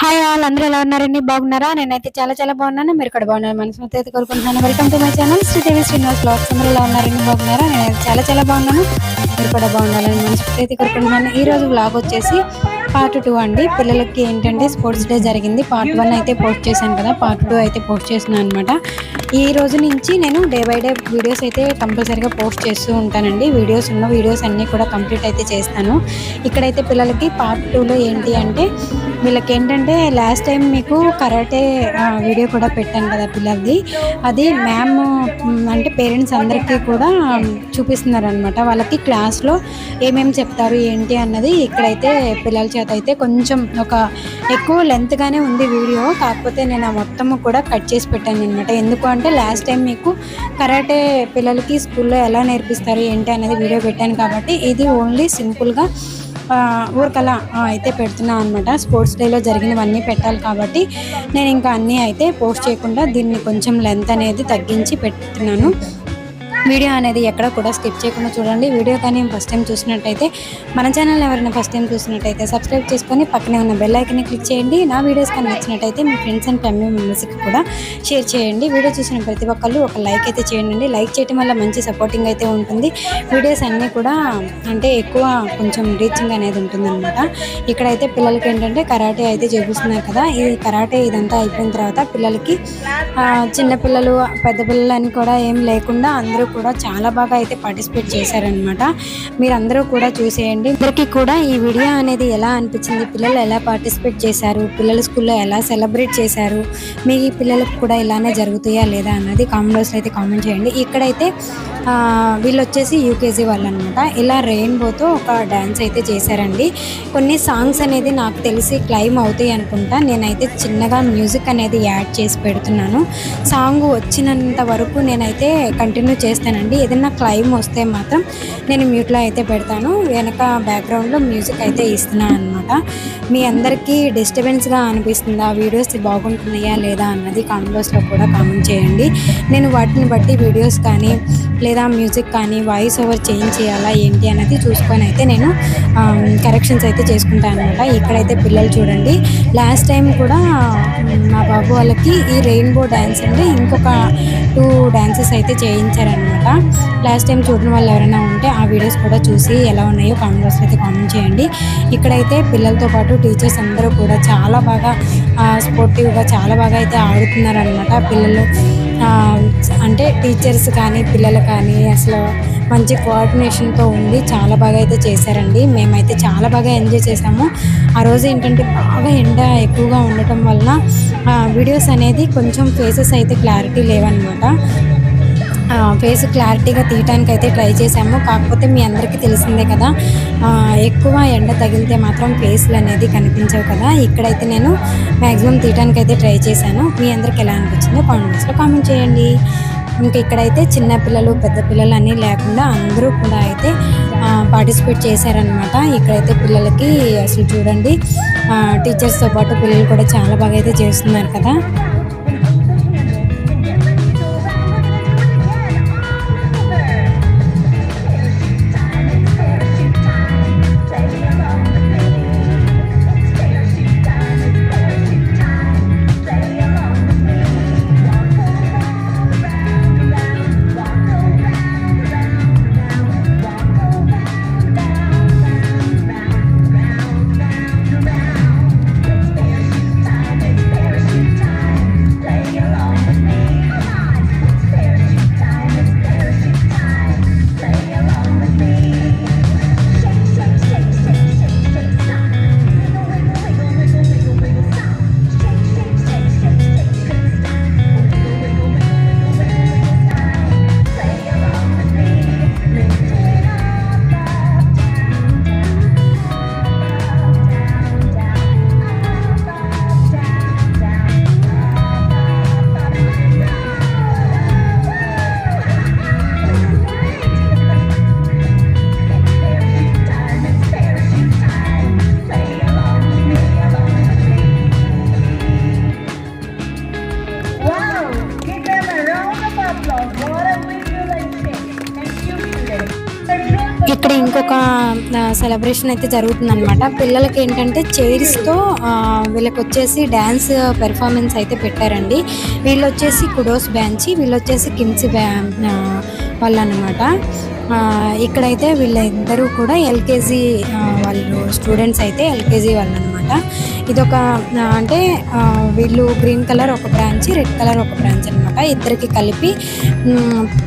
Hi all అందరూ ఎలా ఉన్నారండి? బాగున్నారా? నేనైతే చాలా చాలా బాగున్నాను. మీరు కూడా బాగున్నారు మనసు అయితే కోరుకుంటున్నాను welcome to my channel Sridevi Srinivas blogs అందరూ ఎలా ఉన్నారండి? బాగున్నారా? నేనైతే చాలా చాలా బాగున్నాను. మీరు కూడా బాగుండాలని మనసు అయితే కోరుకుంటున్నాను. ఈ రోజు బ్లాగ్ వచ్చేసి పార్ట్ టూ అండి. పిల్లలకి ఏంటంటే స్పోర్ట్స్ డే జరిగింది. పార్ట్ వన్ అయితే పోస్ట్ చేశాను కదా. పార్ట్ టూ అయితే పోస్ట్ చేస్తున్నాను అనమాట ఈ రోజు నుంచి నేను డే బై డే వీడియోస్ అయితే కంపల్సరీగా పోస్ట్ చేస్తూ ఉంటానండి. వీడియోస్ ఉన్న వీడియోస్ అన్నీ కూడా కంప్లీట్ అయితే చేస్తాను. ఇక్కడైతే పిల్లలకి పార్ట్ టూలో ఏంటి అంటే వీళ్ళకి ఏంటంటే లాస్ట్ టైం మీకు కరాటే వీడియో కూడా పెట్టాను కదా పిల్లలది. అది మ్యామ్ అంటే పేరెంట్స్ అందరికీ కూడా చూపిస్తున్నారు అనమాట వాళ్ళకి క్లాస్లో ఏమేమి చెప్తారు ఏంటి అన్నది ఇక్కడైతే పిల్లలు చేత అయితే కొంచెం ఒక ఎక్కువ లెంత్గానే ఉంది వీడియో. కాకపోతే నేను ఆ మొత్తము కూడా కట్ చేసి పెట్టాను అనమాట ఎందుకు అంటే లాస్ట్ టైం మీకు కరాటే పిల్లలకి స్కూల్లో ఎలా నేర్పిస్తారు ఏంటి అనేది వీడియో పెట్టాను కాబట్టి ఇది ఓన్లీ సింపుల్గా ఊరికలా అయితే పెడుతున్నాను అనమాట స్పోర్ట్స్ డేలో జరిగినవన్నీ పెట్టాలి కాబట్టి నేను ఇంకా అన్నీ అయితే పోస్ట్ చేయకుండా దీన్ని కొంచెం లెంత్ అనేది తగ్గించి పెడుతున్నాను. వీడియో అనేది ఎక్కడ కూడా స్కిప్ చేయకుండా చూడండి. వీడియో కానీ ఫస్ట్ టైం చూసినట్టయితే మన ఛానల్ ఎవరైనా ఫస్ట్ టైం చూసినట్టయితే సబ్స్క్రైబ్ చేసుకొని పక్కనే ఉన్న బెల్ ఐకన్ని క్లిక్ చేయండి. నా వీడియోస్ కానీ నచ్చినట్టయితే మీ ఫ్రెండ్స్ అండ్ ఫ్యామిలీ మెంబర్స్కి కూడా షేర్ చేయండి. వీడియో చూసిన ప్రతి ఒక్కళ్ళు ఒక లైక్ అయితే చేయండి. లైక్ చేయడం వల్ల మంచి సపోర్టింగ్ అయితే ఉంటుంది. వీడియోస్ అన్నీ కూడా అంటే ఎక్కువ కొంచెం రీచింగ్ అనేది ఉంటుందన్నమాట. ఇక్కడైతే పిల్లలకి ఏంటంటే కరాటే అయితే చూపిస్తున్నారు కదా. ఈ కరాటే ఇదంతా అయిపోయిన తర్వాత పిల్లలకి చిన్నపిల్లలు పెద్ద పిల్లలని కూడా ఏం లేకుండా అందరూ కూడా చాలా బాగా అయితే పార్టిసిపేట్ చేశారనమాట మీరందరూ కూడా చూసేయండి. అందరికీ కూడా ఈ వీడియో అనేది ఎలా అనిపించింది? పిల్లలు ఎలా పార్టిసిపేట్ చేశారు? పిల్లల స్కూల్లో ఎలా సెలబ్రేట్ చేశారు? మీ పిల్లలకు కూడా ఇలానే జరుగుతాయా లేదా అన్నది కామెంట్ బాక్స్లో అయితే కామెంట్ చేయండి. ఇక్కడైతే వీళ్ళు వచ్చేసి యూకేజీ వాళ్ళు అనమాట ఇలా రెయిన్బోతో ఒక డ్యాన్స్ అయితే చేశారండి. కొన్ని సాంగ్స్ అనేది నాకు తెలిసి క్లైమ్ అవుతాయి అనుకుంటా. నేనైతే చిన్నగా మ్యూజిక్ అనేది యాడ్ చేసి పెడుతున్నాను. సాంగ్ వచ్చినంత వరకు నేనైతే కంటిన్యూ చేస్తాను. చేస్తానండి. ఏదైనా క్లైమ్ వస్తే మాత్రం నేను మ్యూట్లో అయితే పెడతాను. వెనక బ్యాక్గ్రౌండ్లో మ్యూజిక్ అయితే ఇస్తున్నాను అనమాట మీ అందరికీ డిస్టర్బెన్స్గా అనిపిస్తుందా? వీడియోస్ బాగుంటున్నాయా లేదా అన్నది కామెంట్స్లో కూడా కామెంట్ చేయండి. నేను వాటిని బట్టి వీడియోస్ కానీ లేదా మ్యూజిక్ కానీ వాయిస్ ఓవర్ చేంజ్ చేయాలా ఏంటి అనేది చూసుకొని అయితే నేను కరెక్షన్స్ అయితే చేసుకుంటాను అనమాట ఇక్కడైతే పిల్లలు చూడండి. లాస్ట్ టైం కూడా మా బాబు వాళ్ళకి ఈ రెయిన్బో డ్యాన్స్ అంటే ఇంకొక టూ డ్యాన్సెస్ అయితే చేయించారనమాట లాస్ట్ టైం చూడడం వాళ్ళు ఎవరైనా ఉంటే ఆ వీడియోస్ కూడా చూసి ఎలా ఉన్నాయో కామెంట్ బాక్స్లో అయితే కామెంట్ చేయండి. ఇక్కడైతే పిల్లలతో పాటు టీచర్స్ అందరూ కూడా చాలా బాగా స్పోర్టివ్గా చాలా బాగా అయితే ఆడుతున్నారు అనమాట పిల్లలు అంటే టీచర్స్ కానీ పిల్లలు కానీ అసలు మంచి కోఆర్డినేషన్తో ఉండి చాలా బాగా అయితే చేశారండి. మేమైతే చాలా బాగా ఎంజాయ్ చేసాము ఆ రోజు ఏంటంటే బాగా ఎండ ఎక్కువగా ఉండటం వలన వీడియోస్ అనేది కొంచెం ఫేసెస్ అయితే క్లారిటీ లేవన్నమాట. ఫేస్ క్లారిటీగా తీయటానికి అయితే ట్రై చేశాము. కాకపోతే మీ అందరికీ తెలిసిందే కదా ఎక్కువ ఎండ తగిలితే మాత్రం ఫేస్లు అనేది కనిపించవు కదా. ఇక్కడైతే నేను మ్యాక్సిమం తీయటానికి అయితే ట్రై చేశాను. మీ అందరికి ఎలా అనిపించిందో కామెంట్స్లో కామెంట్ చేయండి. ఇంకా ఇక్కడైతే చిన్న పిల్లలు పెద్ద పిల్లలు అన్నీ లేకుండా అందరూ కూడా అయితే పార్టిసిపేట్ చేశారనమాట ఇక్కడైతే పిల్లలకి అసలు చూడండి టీచర్స్తో పాటు పిల్లలు కూడా చాలా బాగా అయితే చేస్తున్నారు కదా. సెలబ్రేషన్ అయితే జరుగుతుంది అనమాట పిల్లలకి ఏంటంటే చైర్స్తో వీళ్ళకి వచ్చేసి డ్యాన్స్ పెర్ఫార్మెన్స్ అయితే పెట్టారండి. వీళ్ళు వచ్చేసి కుడోస్ బ్యాంచి వీళ్ళు వచ్చేసి కిమ్స్ బ్యా వాళ్ళు అనమాట ఇక్కడైతే వీళ్ళిద్దరూ కూడా ఎల్కేజీ వాళ్ళు స్టూడెంట్స్ అయితే ఎల్కేజీ వాళ్ళు అనమాట ఇదొక అంటే వీళ్ళు గ్రీన్ కలర్ ఒక బ్రాంచ్ రెడ్ కలర్ ఒక బ్రాంచ్ అనమాట ఇద్దరికి కలిపి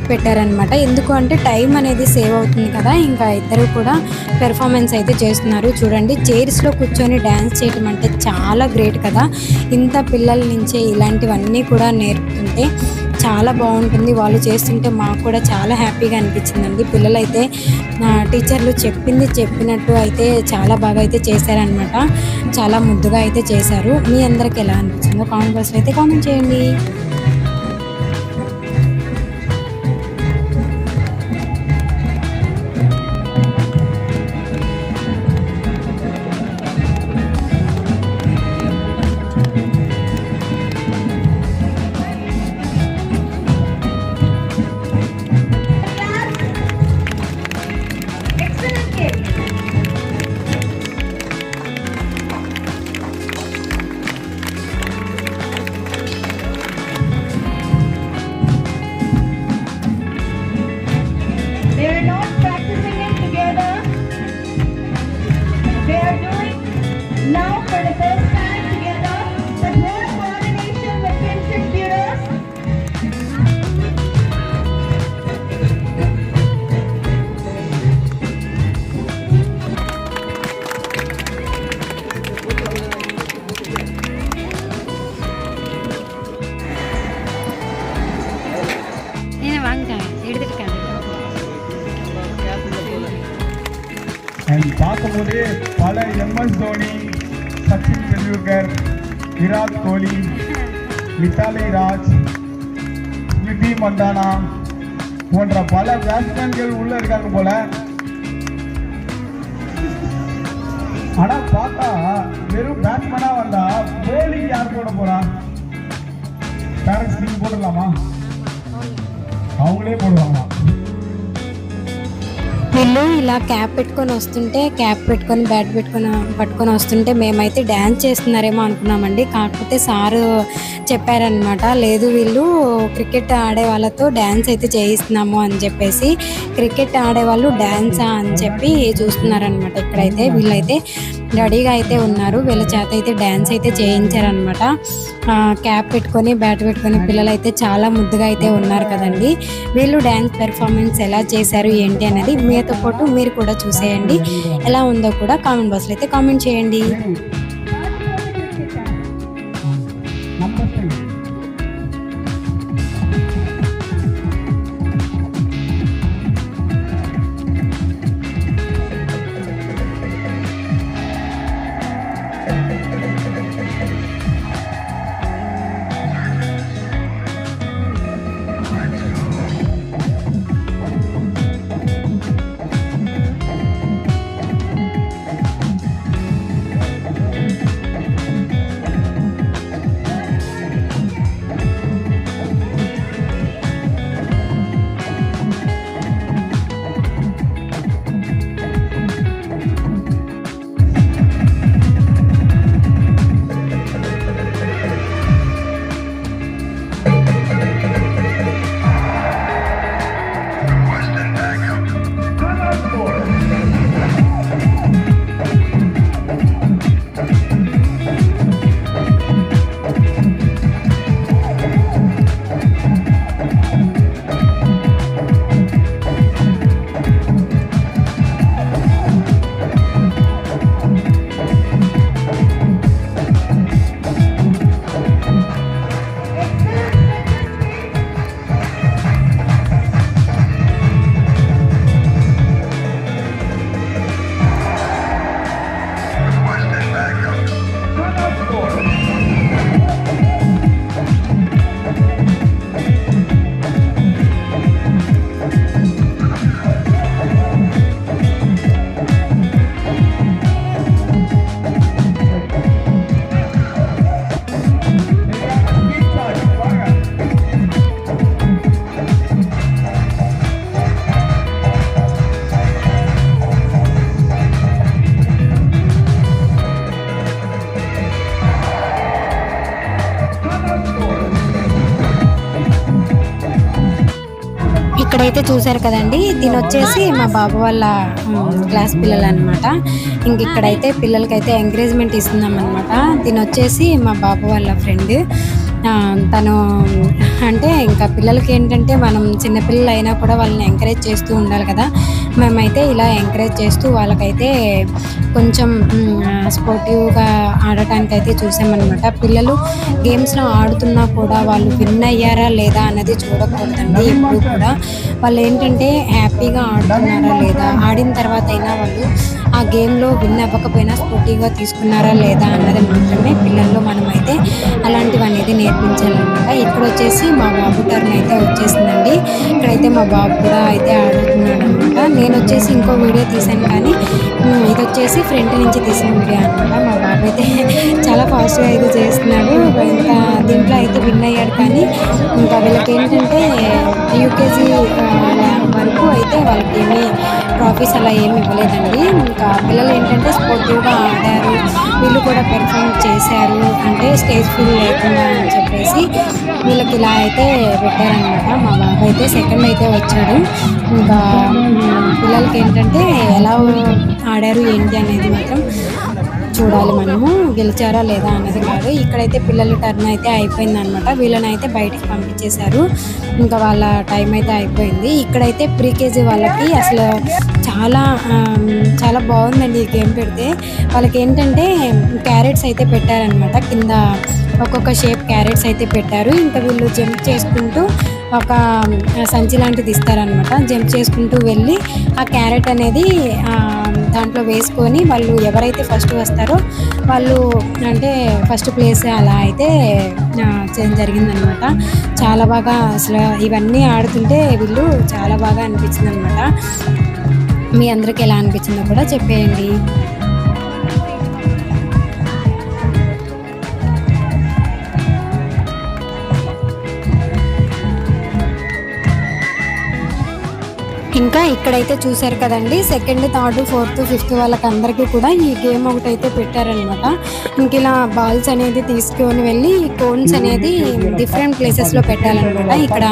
పెట్టారనమాట ఎందుకు అంటే టైం అనేది సేవ్ అవుతుంది కదా. ఇంకా ఇద్దరు కూడా పెర్ఫార్మెన్స్ అయితే చేస్తున్నారు. చూడండి చైర్స్లో కూర్చొని డ్యాన్స్ చేయటం అంటే చాలా గ్రేట్ కదా. ఇంత పిల్లల నుంచే ఇలాంటివన్నీ కూడా నేర్పుతుంటే చాలా బాగుంటుంది. వాళ్ళు చేస్తుంటే మాకు కూడా చాలా హ్యాపీగా అనిపించిందండి. పిల్లలైతే ఆ, టీచర్లు చెప్పింది చెప్పినట్టు అయితే చాలా బాగా అయితే చేశారనమాట చాలా ముద్దుగా అయితే చేశారు. మీ అందరికి ఎలా అనిపించిందో కామెంట్ బాక్స్లో అయితే కామెంట్ చేయండి. They are not practicing it together. They are doing now for the first Virat Kohli Mithali Raj Smriti Mandhana போன்ற பல பேட்ஸ்மேன்கள் உள்ள இருக்காங்க போல. ஆனா பார்த்தா வெறும் பேட்ஸ்மேனா வந்தா போலிங் யார் போட போறா? பேரண்ட்ஸ் நீங்க போடலாமா அவங்களே போடுவாங்களா? వీళ్ళు ఇలా క్యాప్ పెట్టుకొని వస్తుంటే క్యాప్ పెట్టుకొని బ్యాట్ పెట్టుకొని పట్టుకొని వస్తుంటే మేమైతే డ్యాన్స్ చేస్తున్నారేమో అనుకున్నామండి. కాకపోతే సారు చెప్పారనమాట లేదు వీళ్ళు క్రికెట్ ఆడే వాళ్ళతో డ్యాన్స్ అయితే చేయిస్తున్నాము అని చెప్పేసి క్రికెట్ ఆడే వాళ్ళు డ్యాన్సా అని చెప్పి చూస్తున్నారనమాట ఇక్కడైతే వీళ్ళైతే. రెడీగా అయితే ఉన్నారు. వీళ్ళ చేత అయితే డ్యాన్స్ అయితే చేయించారనమాట క్యాప్ పెట్టుకొని బ్యాట్ పెట్టుకొని పిల్లలు అయితే చాలా ముద్దుగా అయితే ఉన్నారు కదండి. వీళ్ళు డ్యాన్స్ పెర్ఫార్మెన్స్ ఎలా చేశారు ఏంటి అనేది మీతో పాటు మీరు కూడా చూసేయండి. ఎలా ఉందో కూడా కామెంట్ బాక్స్లో అయితే కామెంట్ చేయండి. అయితే చూసారు కదండి. దీని వచ్చేసి మా బాబు వాళ్ళ క్లాస్ పిల్లలు అనమాట ఇంక ఇక్కడైతే పిల్లలకైతే ఎంకరేజ్మెంట్ ఇస్తున్నాం అనమాట దీని వచ్చేసి మా బాబు వాళ్ళ ఫ్రెండ్ తను అంటే ఇంకా పిల్లలకి ఏంటంటే మనం చిన్నపిల్లలు అయినా కూడా వాళ్ళని ఎంకరేజ్ చేస్తూ ఉండాలి కదా. మేమైతే ఇలా ఎంకరేజ్ చేస్తూ వాళ్ళకైతే కొంచెం స్పోర్టివ్గా ఆడటానికి అయితే చూసామన్నమాట. పిల్లలు గేమ్స్లో ఆడుతున్నా కూడా వాళ్ళు విన్ అయ్యారా లేదా అన్నది చూడకూడదండి. ఎప్పుడు కూడా వాళ్ళు ఏంటంటే హ్యాపీగా ఆడుతున్నారా లేదా ఆడిన తర్వాత అయినా వాళ్ళు ఆ గేమ్లో విన్ అవ్వకపోయినా స్పోర్టివ్గా తీసుకున్నారా లేదా అన్నది మాత్రమే పిల్లల్లో మనమైతే అలాంటివి అనేది నేర్పించాలన్నమాట. ఇక్కడ వచ్చేసి మా బాబు టర్న్ అయితే వచ్చేసిందండి. ఇక్కడైతే మా బాబు కూడా అయితే ఆడుతున్నాడు. నేను వచ్చేసి ఇంకో వీడియో తీసాను కానీ ఇది వచ్చేసి ఫ్రంట్ నుంచి తీసిన వీడియో అనమాట మా బాబు అయితే చాలా ఫాస్ట్గా అయితే చేస్తున్నాడు. ఇంకా దీంట్లో అయితే విన్ అయ్యాడు కానీ ఇంకా వీళ్ళకి ఏంటంటే యూకేజీ వరకు అయితే వాళ్ళకి ఏమీ ట్రాఫీస్ అలా ఏమి ఇవ్వలేదండి. ఇంకా పిల్లలు ఏంటంటే స్పోర్టివ్గా ఆడారు. వీళ్ళు కూడా పెర్ఫామ్ చేశారు. అంటే స్టేజ్ ఫీల్ లేకుండా అని చెప్పేసి వీళ్ళకి ఇలా అయితే పెట్టారనమాట మా బాబు అయితే సెకండ్ అయితే వచ్చాడు. ఇంకా పిల్లలకి ఏంటంటే ఎలా ఆడారు ఏంటి అనేది మాత్రం చూడాలి మనము. గెలిచారా లేదా అన్నది కాదు. ఇక్కడైతే పిల్లల టర్న్ అయితే అయిపోయింది అనమాట వీళ్ళని అయితే బయటికి పంపించేశారు. ఇంకా వాళ్ళ టైం అయితే అయిపోయింది. ఇక్కడైతే ప్రీ కేజీ వాళ్ళకి అసలు చాలా చాలా బాగుందండి ఈ గేమ్ పెడితే. వాళ్ళకి ఏంటంటే క్యారెట్స్ అయితే పెట్టారనమాట కింద ఒక్కొక్క షేప్ క్యారెట్స్ అయితే పెట్టారు. ఇంకా వీళ్ళు జంప్ చేసుకుంటూ ఒక సంచి లాంటిది ఇస్తారనమాట జంప్ చేసుకుంటూ వెళ్ళి ఆ క్యారెట్ అనేది దాంట్లో వేసుకొని వాళ్ళు ఎవరైతే ఫస్ట్ వస్తారో వాళ్ళు అంటే ఫస్ట్ ప్లేస్ అలా అయితే చేయడం జరిగిందనమాట చాలా బాగా అసలు ఇవన్నీ ఆడుతుంటే వీళ్ళు చాలా బాగా అనిపించింది అనమాట మీ అందరికి ఎలా అనిపించిందో కూడా చెప్పేయండి. ఇంకా ఇక్కడైతే చూశారు కదండి. సెకండ్ థర్డ్ ఫోర్త్ ఫిఫ్త్ వాళ్ళకి అందరికీ కూడా ఈ గేమ్ ఒకటి అయితే పెట్టారనమాట ఇంక ఇలా బాల్స్ అనేది తీసుకొని వెళ్ళి కోన్స్ అనేది డిఫరెంట్ ప్లేసెస్లో పెట్టాలన్నమాట. ఇక్కడ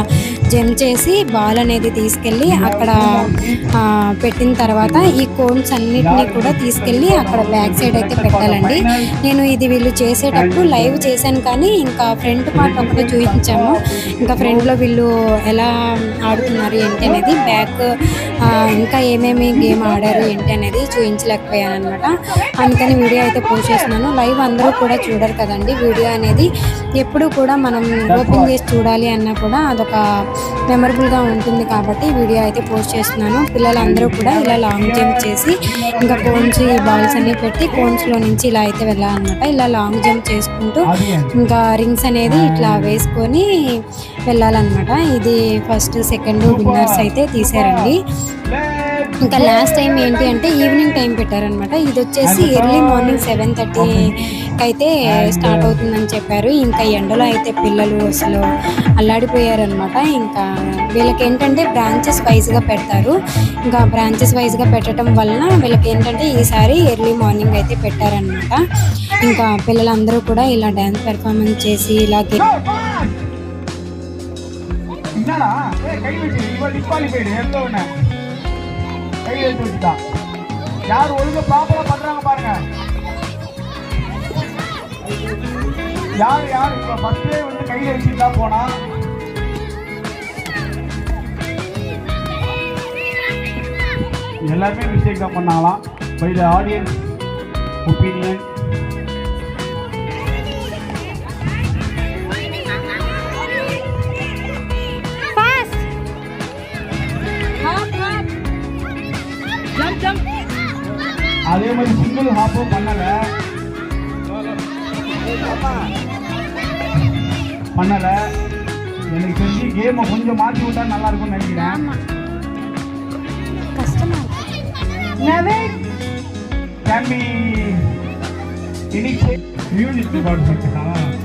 జంప్ చేసి బాల్ అనేది తీసుకెళ్ళి అక్కడ పెట్టిన తర్వాత ఈ కోన్స్ అన్నిటినీ కూడా తీసుకెళ్ళి అక్కడ బ్యాక్ సైడ్ అయితే పెట్టాలండి. నేను ఇది వీళ్ళు చేసేటప్పుడు లైవ్ చేశాను కానీ ఇంకా ఫ్రంట్ పార్ట్ ఒకటే చూపించాము. ఇంకా ఫ్రంట్లో వీళ్ళు ఎలా ఆడుతున్నారు ఏంటి అనేది బ్యాక్ ఇంకా ఏమేమి గేమ్ ఆడారు ఏంటి అనేది చూపించలేకపోయాను అనమాట అందుకని వీడియో అయితే పోస్ట్ చేస్తున్నాను. లైవ్ అందరూ కూడా చూడరు కదండి. వీడియో అనేది ఎప్పుడు కూడా మనం ఓపెన్ చేసి చూడాలి అన్నా కూడా అదొక మెమరబుల్గా ఉంటుంది కాబట్టి వీడియో అయితే పోస్ట్ చేస్తున్నాను. పిల్లలందరూ కూడా ఇలా లాంగ్ జంప్ చేసి ఇంకా కోన్స్ ఈ బాల్స్ అన్ని పెట్టి కోన్స్లో నుంచి ఇలా అయితే వెళ్ళాలన్నమాట. ఇలా లాంగ్ జంప్ చేసుకుంటూ ఇంకా రింగ్స్ అనేది ఇట్లా వేసుకొని వెళ్ళాలన్నమాట. ఇది ఫస్ట్ సెకండ్ విన్నర్స్ అయితే తీసారండి ఇంకా లాస్ట్ టైం ఏంటి అంటే ఈవినింగ్ టైం పెట్టారనమాట ఇది వచ్చేసి ఎర్లీ మార్నింగ్ సెవెన్ థర్టీకి అయితే స్టార్ట్ అవుతుందని చెప్పారు. ఇంకా ఎండలో అయితే పిల్లలు అసలు అల్లాడిపోయారనమాట ఇంకా వీళ్ళకి ఏంటంటే బ్రాంచెస్ వైజ్గా పెడతారు. ఇంకా బ్రాంచెస్ వైజ్గా పెట్టడం వలన వీళ్ళకి ఏంటంటే ఈసారి ఎర్లీ మార్నింగ్ అయితే పెట్టారనమాట ఇంకా పిల్లలందరూ కూడా ఇలా డ్యాన్స్ పెర్ఫార్మెన్స్ చేసి ఇలా గే- என்னடா? ஏய் கை வச்சு இவள் டிஸ்குவாலிஃபைடு எந்த உன்ன கை எடுத்து வச்சுட்டான் யார் ஒழுங்கா ப்ராப்பரா பண்றாங்க பாருங்க. யார் யார்? இப்ப ஃபர்ஸ்டே வந்து கையில வச்சுட்டா போனா? எல்லாருமே மிஸ்டேக் தான் பண்ணாங்களாம். பை த ஆடியன்ஸ் ஒப்பீனியன் அதே மாதிரி சிங்கிள் ஹாப்பும் பண்ணல. பண்ணல. எனக்கு தெரிஞ்சு கேமை கொஞ்சம் மாற்றி விட்டா நல்லா இருக்கும்னு நினைக்கிறேன். பி இனிஷியேட் மியூசிக் டிபார்ட்மெண்ட்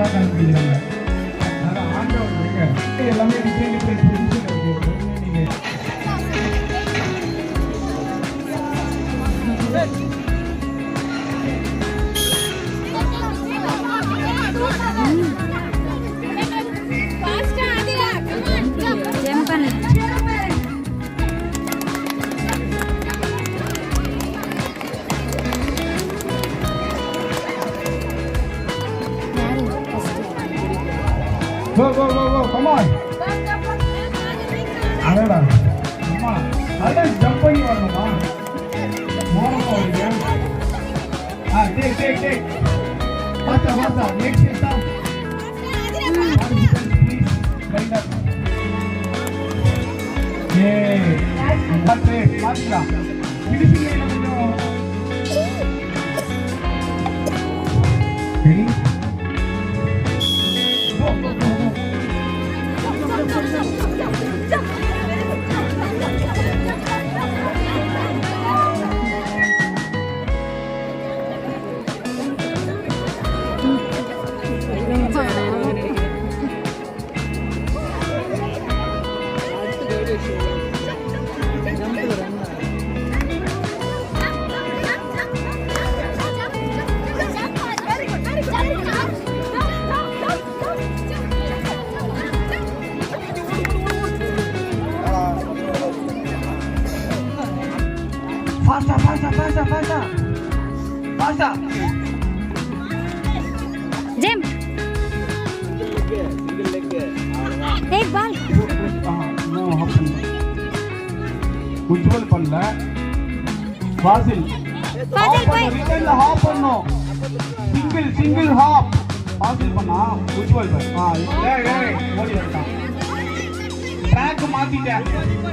புது புதுசாக கண்டுபிடிக்கிறாங்க அதனால் ஆண்டவர் எல்லாமே different different Go, go, go, go. Come on. அடடா அம்மா அட ஜம்ப் பண்ணி வரணுமா? மோரமா வரீங்க ஆ டேக் டேக் டேக் பார்த்தா பார்த்தா next stop please kind up ஏ பாத்து பாத்துடா. Faster, faster, faster, faster. Faster. Jim. Hey, ball. No, happen. Ujjwal பண்ணல ஃபாசில் ஃபாசில் போய் ரிட்டர்ன்ல ஹாப் பண்ணோம் சிங்கிள் சிங்கிள் ஹாப் ஃபாசில் பண்ணா உஜ்வல் பாய் ஆ டேய் டேய் ஓடி வந்துட்டான் ட்ராக் மாத்திட்டேன்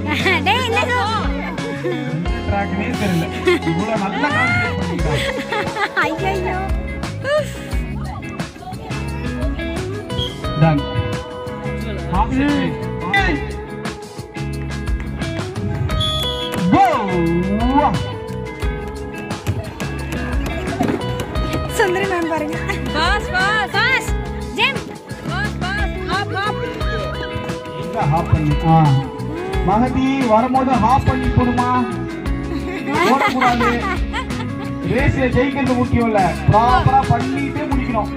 டேய் என்ன ட்ராக்னே தெரியல. இவ்வளவு நல்லா ஐயோ done boss boss boss gem hop hop hop பண்ணி மகதி வரும்போது ஹாப் பண்ணி போடுமா ஓடக்கூடாது ரேஸ்ல ஜெயிக்கிறது முக்கியம் இல்ல. ப்ராப்பரா பண்ணிட்டே முடிக்கணும்.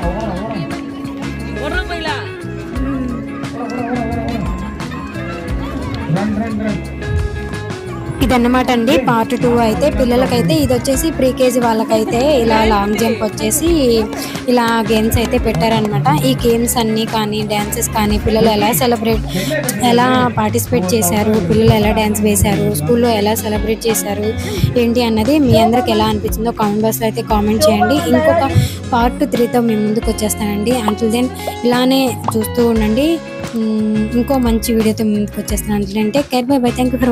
먹어. ఇదన్నమాట అండి. పార్ట్ టూ అయితే పిల్లలకైతే ఇది వచ్చేసి ప్రీ కేజీ వాళ్ళకైతే ఇలా లాంగ్ జంప్ వచ్చేసి ఇలా గేమ్స్ అయితే పెట్టారనమాట ఈ గేమ్స్ అన్నీ కానీ డ్యాన్సెస్ కానీ పిల్లలు ఎలా సెలబ్రేట్ ఎలా పార్టిసిపేట్ చేశారు పిల్లలు ఎలా డ్యాన్స్ వేశారు స్కూల్లో ఎలా సెలబ్రేట్ చేశారు ఏంటి అన్నది మీ అందరికి ఎలా అనిపించిందో కామెంట్ బాక్స్లో అయితే కామెంట్ చేయండి. ఇంకొక పార్ట్ త్రీతో మేము ముందుకు వచ్చేస్తానండి. అంటుల్ దెన్ ఇలానే చూస్తూ ఉండండి. ఇంకో మంచి వీడియోతో ముందుకు వచ్చేస్తాను. అంటే care bye bye thank you for